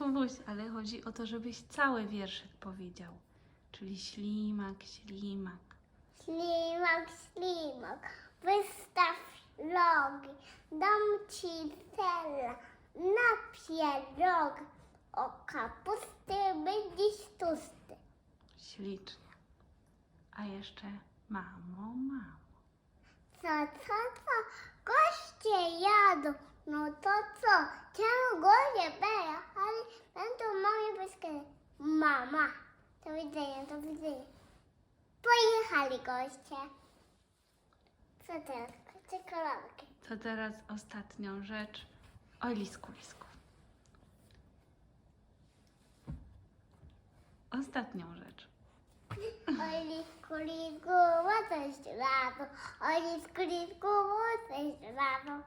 Kubuś, ale chodzi o to, żebyś cały wierszyk powiedział. Czyli ślimak, ślimak. Ślimak, ślimak, wystaw rogi, dam ci cela na pierog. O kapusty będziesz tłusty. Ślicznie. A jeszcze mamo, mamo. Co, co, co? Goście jadą. No to co? Czemu goście Mama. Do widzenia, do widzenia. Pojechali goście. Co teraz? Czekoladki. To teraz ostatnią rzecz. Oj, lisku, lisku. Ostatnią rzecz. Oj, lisku, lisku, łosoś rano. Oj, lisku, lisku, łosoś rano.